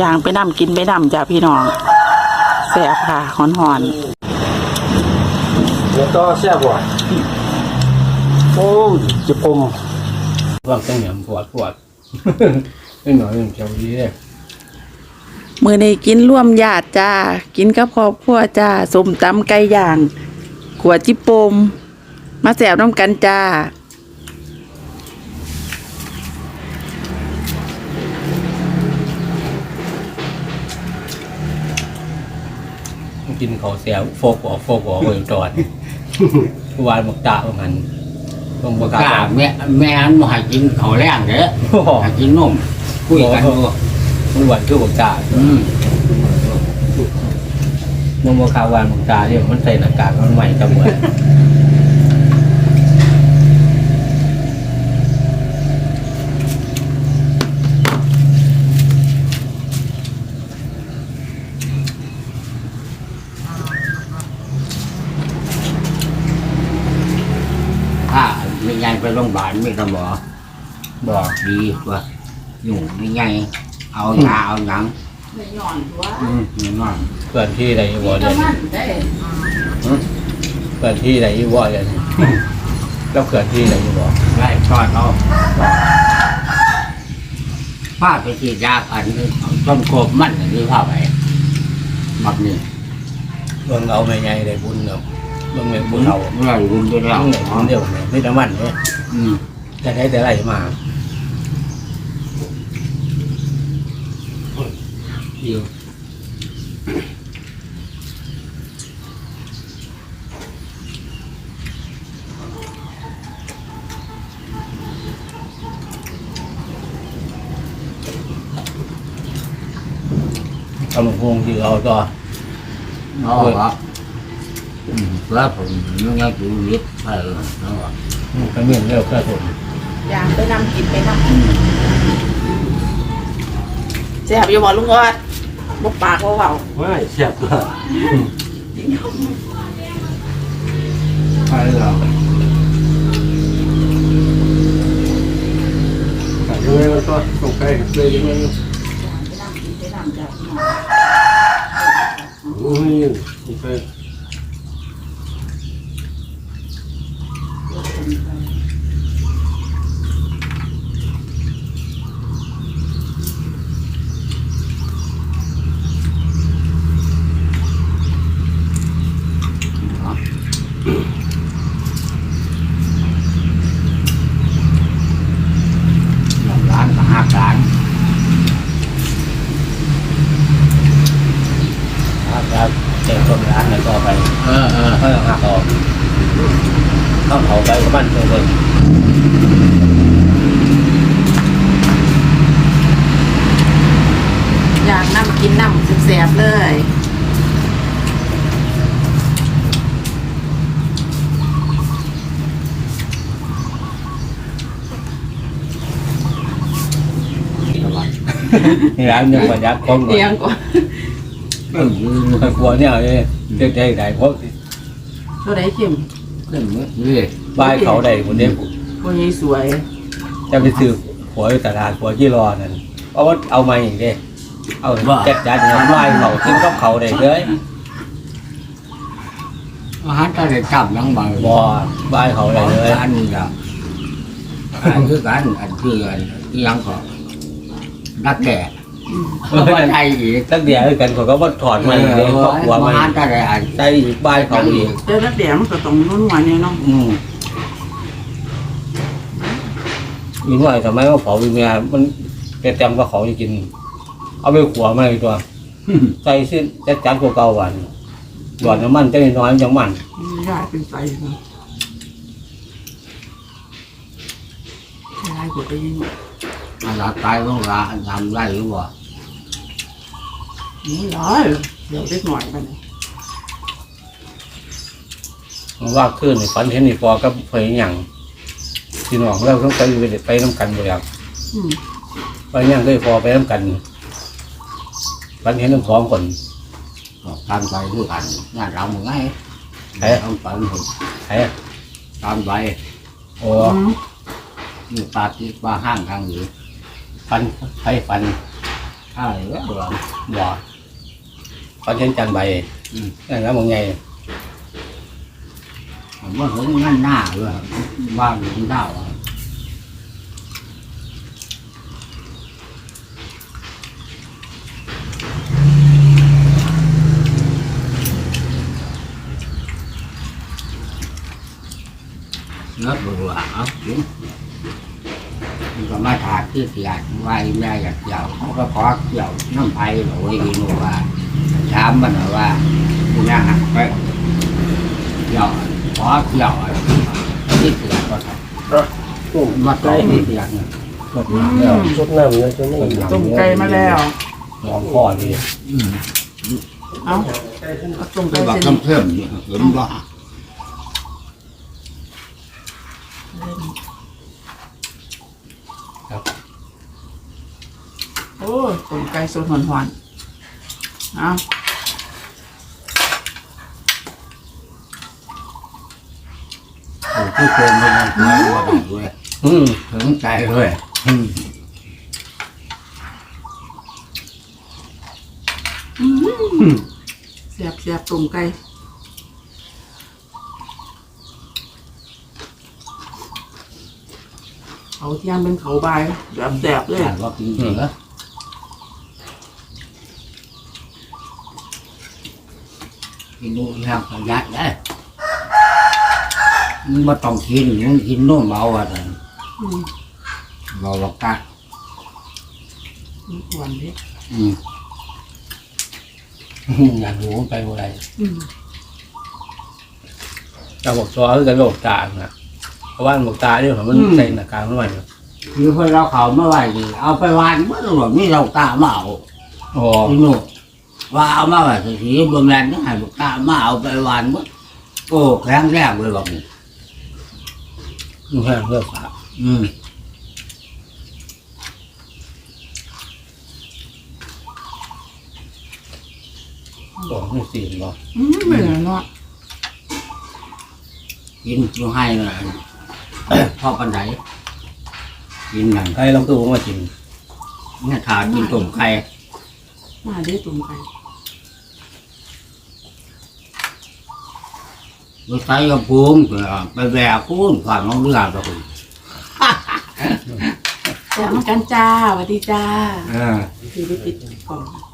ย่างไปนำกินไปนำจ้าพี่น้องแซ่บค่ะหอนหอนแล้วก็แซ่บว่ะโอ้ยจะปมว่าจังหยำปวดปวดนิดหน่อยมันเจ้าดีเลยๆมือนี้กินร่วมญาติจ้า กินกับครอบครัวจ้าสมตำไก่ย่างขวดจิปมมาแซ่บน้ำกันจ้า กินเขาวเสียโฟกออกโฟกออกเลยจอดวานหมกตาประมาณต้องประกกาศล้าแม่แม่อันบ่ให้กินข้าวแรงเด้อโอ้โหให้กินนมคุยกันอยู่มันหวานคือหมกตาอืมมันบกาวานหมกตาเนี่ยมันใส่หน้ากากมันใหม่จังเลย ถ้า ไม่ใหญ่ไปโรงพยาบาลไม่ก็บอกบอกดีกว่าอยู่ไม่ใหญ่เอายาเอาหยังอืมไม่นอนเกิดที่ไหนวอเดียนเกิดที่ไหนวอเดียนแล้วเกิดที่ไหนวอไล่ชอดเอาป้าไปฉีดยาอันนี้ต้นโคบมันอันนี้พ่อไปบักนี่เบิ่งเอาไม่ไงได้บุญเนาะเบิ่งไม่บุบุญญเอาเราบุญด้วยเบิ่เรางไม่บุญเดียวเนี่ยไม่น้ำมันเนี่ย อืมจะใช้แต่ไรมาเดียวเอาหลวงพงที่เอาต่อ nó đó ừ, lớp ผม nó nghe chịu viết phải nó กระเมียนเร็วกระสุนย่างไปนำกินไปนำแซ่บอยู่บ่ลุงออดบ่ปากบ่เว้าไม่แซ่บตัว phải là ยังไงมันก็ต้องใกล้เลยยังไงโอ้ยนี่ไป làm lán và hát lán ครับ เจ็บต้นร้านแล้วก็ไป ờ ờ เพิ่มหักออกต้องเผาไปกับบ้านเพิ่มย่างน้ำกินน้ำแซ่บๆเลยนี่ร้านยังประหยัดของเตียงก่อน ừ, กลัวเนี่ยเลยเด็กได้ได้เพราะตัวใดเข้ม cái mất ghê บ้านเขาได้คนเดียวบ่ใหญ่สวยจะไปซื้อหัวอยู่ตลาดหัวยี่รอนั่นเพราะว่าเอามาอย่างเดียเอาแก๊สจัดเนี่ยบ้านเขากินกับเขาได้เลย hát ra để cầm lắm bằng บ่บ้านเขาได้เลย anh là anh cứ cái anh anh cứ anh cứ ăn có đắt kẻ không có thay gì ตั้งเดียวกันเขาก็ว่าถอดมาอย่างเดียวก็หัวมา hát ra để anh ใส่อีกบ้านเขาอีกเดี๋ยวนักแดงมันก็ต้องนุ่นหวานเนี่ยเนาะอืมอีกหน่อยทำไมว่าเผาอีเมียมันแกจำว่าเขาจะกิน เอาไปขัวมาอีกตัวใส่สิ้นจะจัดกว่าเก่าวันหยอดน้ำมันจะน้อยจังมันยายเป็นไสเนาะยายกดไปยิง anh là tay nó ra anh làm ra hiểu บ่นี่ร้อ ยเดี๋ยวเล็กหน่อยกันว่าขึ้นนี่ฝันเห็นนี่พอกับเผยหยังพี่น้องเราต้องไปไปน้ำกันบ่อยากอืมไปหยังก็พอไปน้ำกันฝันเห็นทั้งสองคน tam tay cứ anh nhà rộng một ngày Thế à? ông tự hụt ใช่ tam tay โอ้อืม như ta chỉ ba hang hang gì ฟันใครฟันใช่แล้วเหรอบ่ เขาเช่นจันใบอืม นั่นแล้วมึงไงผมว่าถึงนั่นหน้าเลยว่าถึงดาวอะเนื้อบัวเอากินมันก็มาถากที่เสียดไว้แม่อยากเกี่ยวเขาก็ขอเกี่ยวน้ำไผ่บอกว่าอีนูว่า ถามมันว่าคุณย่าหักไปเกี่ยวขอเกี่ยวอะไรที่เสียก็ทำมมาต่อที่เสียเนี่ยสดน้ำแล้วสดน้ำเนี่ยจะนี่ต้มไก่มาแล้วลองข้อดีเอาเอาต้มไปไก่บอกเส้นคำเพิ่มเนี่ยเห็นว่าโอ้ต้มไก่สดหอนๆเอา อ้ที่เคยมานั่งคุยมาได้ด้วยอืมถึงใจเลยอืมเสียบเสียบต้มไก่เขาเที่ยงเป็นเขาบายแบบแสบเลยถามว่ากินเหรอกินนู่นแห้งประหยัดได้ มึงมาต้องกินมึงกินโน่นเบาอะแต่อืมเบาบักกะมีหวานดิอืมอยากรู้ไปเมื่อไรอืมจะบอกซอคือกันบอกตาน่ะเพราะว่าบอกตาเนี่ยมันใส่หน้ากากหน่อยคือเพื่อเราเขามาไหวดีเอาไปวานเมื่อหลวงนี่เราตามาเอาอ๋อพี่หนูว่าเอามาไหวสีบนแมนต้องให้บักตามาเอาไปวานเมื่อโอ้แข็งแรงเลยบอกนี่ มึงแห้งเลือกฝาอืมบอกไม่สีนบ่อืมไม่เหลือเนาะกินอยู่ให้นะพ่อปันไดกินนั่นใครลองตู้มากินเนี่ยทานกินต้มไข่มาได้ต้มไก่ รถไฟกระพุ้งไปแบกคูนผ่านน้องเรือไปคุณแซ่บเหมือนกันจ้าสวัสดีจ้า เออพี่ได้ปิดกล่อง